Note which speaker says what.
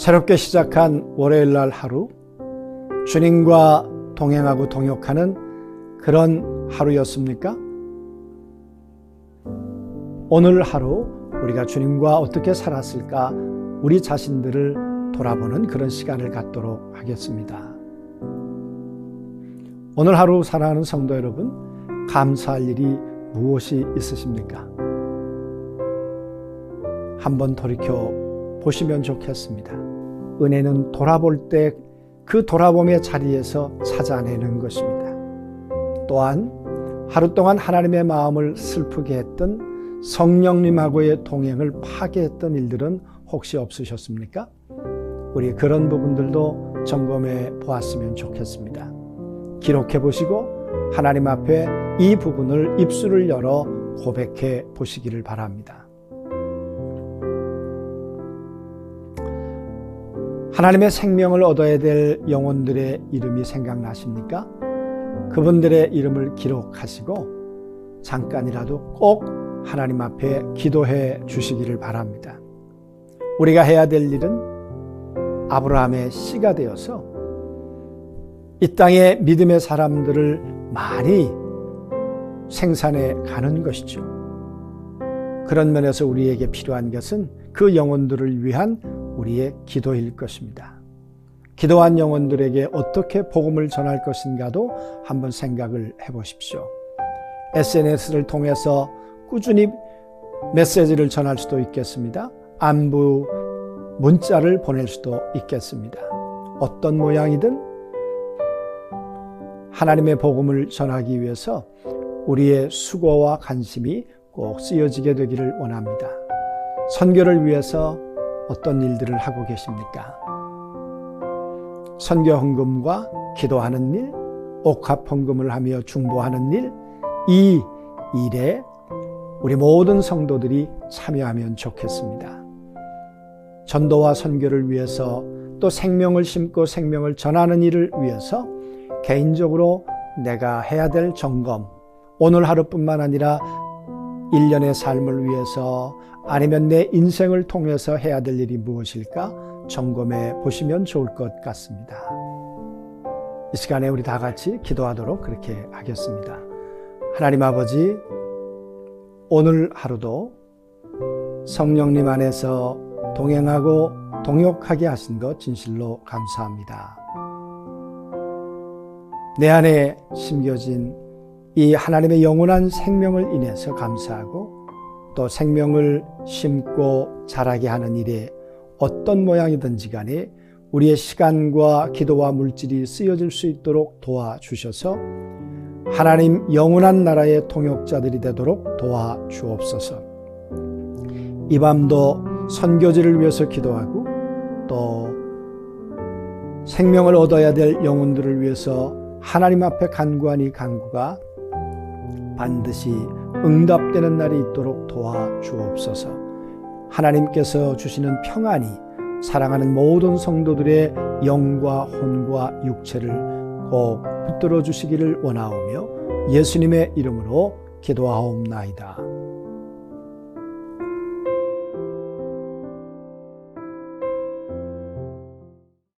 Speaker 1: 새롭게 시작한 월요일 날 하루 주님과 동행하고 동역하는 그런 하루였습니까? 오늘 하루 우리가 주님과 어떻게 살았을까 우리 자신들을 돌아보는 그런 시간을 갖도록 하겠습니다. 오늘 하루 살아가는 성도 여러분, 감사할 일이 무엇이 있으십니까? 한번 돌이켜 보시면 좋겠습니다. 은혜는 돌아볼 때 그 돌아봄의 자리에서 찾아내는 것입니다. 또한 하루 동안 하나님의 마음을 슬프게 했던 성령님하고의 동행을 파괴했던 일들은 혹시 없으셨습니까? 우리 그런 부분들도 점검해 보았으면 좋겠습니다. 기록해 보시고 하나님 앞에 이 부분을 입술을 열어 고백해 보시기를 바랍니다. 하나님의 생명을 얻어야 될 영혼들의 이름이 생각나십니까? 그분들의 이름을 기록하시고 잠깐이라도 꼭 하나님 앞에 기도해 주시기를 바랍니다. 우리가 해야 될 일은 아브라함의 씨가 되어서 이 땅의 믿음의 사람들을 많이 생산해 가는 것이죠. 그런 면에서 우리에게 필요한 것은 그 영혼들을 위한 우리의 기도일 것입니다. 기도한 영혼들에게 어떻게 복음을 전할 것인가도 한번 생각을 해 보십시오. SNS를 통해서 꾸준히 메시지를 전할 수도 있겠습니다. 안부 문자를 보낼 수도 있겠습니다. 어떤 모양이든 하나님의 복음을 전하기 위해서 우리의 수고와 관심이 꼭 쓰여지게 되기를 원합니다. 선교를 위해서 어떤 일들을 하고 계십니까? 선교 헌금과 기도하는 일, 옥합 헌금을 하며 중보하는 일, 이 일에 우리 모든 성도들이 참여하면 좋겠습니다. 전도와 선교를 위해서 또 생명을 심고 생명을 전하는 일을 위해서 개인적으로 내가 해야 될 점검, 오늘 하루뿐만 아니라 1년의 삶을 위해서 아니면 내 인생을 통해서 해야 될 일이 무엇일까 점검해 보시면 좋을 것 같습니다. 이 시간에 우리 다 같이 기도하도록 그렇게 하겠습니다. 하나님 아버지, 오늘 하루도 성령님 안에서 동행하고 동역하게 하신 것 진실로 감사합니다. 내 안에 심겨진 이 하나님의 영원한 생명을 인해서 감사하고 또 생명을 심고 자라게 하는 일에 어떤 모양이든지 간에 우리의 시간과 기도와 물질이 쓰여질 수 있도록 도와주셔서 하나님 영원한 나라의 통역자들이 되도록 도와주옵소서. 이 밤도 선교지를 위해서 기도하고 또 생명을 얻어야 될 영혼들을 위해서 하나님 앞에 간구한 이 간구가 반드시 응답되는 날이 있도록 도와주옵소서. 하나님께서 주시는 평안이 사랑하는 모든 성도들의 영과 혼과 육체를 꼭 붙들어 주시기를 원하오며 예수님의 이름으로 기도하옵나이다.